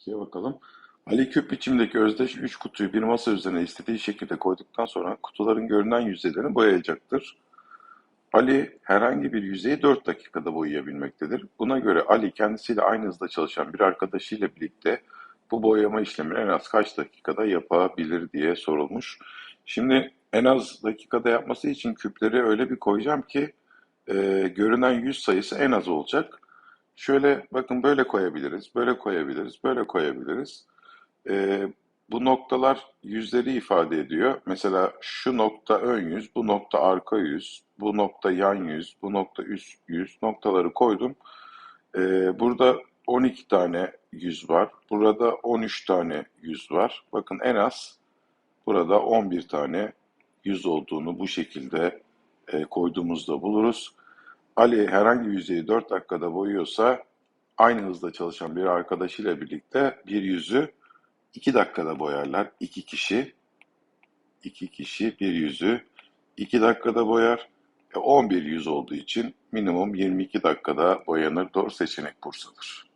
2'ye bakalım. Ali küp biçimdeki özdeş 3 kutuyu bir masa üzerine istediği şekilde koyduktan sonra kutuların görünen yüzeylerini boyayacaktır. Ali herhangi bir yüzeyi 4 dakikada boyayabilmektedir. Buna göre Ali kendisiyle aynı hızda çalışan bir arkadaşıyla birlikte bu boyama işlemini en az kaç dakikada yapabilir diye sorulmuş. Şimdi en az dakikada yapması için küpleri öyle bir koyacağım ki e, görünen yüz sayısı en az olacak. Şöyle bakın böyle koyabiliriz, böyle koyabiliriz, böyle koyabiliriz. E, bu noktalar yüzleri ifade ediyor. Mesela şu nokta ön yüz, bu nokta arka yüz, bu nokta yan yüz, bu nokta üst yüz noktaları koydum. E, burada 12 tane yüz var. Burada 13 tane yüz var. Bakın en az burada 11 tane yüz olduğunu bu şekilde e, koyduğumuzda buluruz. Ali herhangi bir yüzeyi 4 dakikada boyuyorsa aynı hızda çalışan bir arkadaşıyla birlikte bir yüzü 2 dakikada boyarlar. 2 kişi 2 kişi bir yüzü 2 dakikada boyar. E, 11 yüz olduğu için minimum 22 dakikada boyanır. Doğru seçenek Bursa'dır.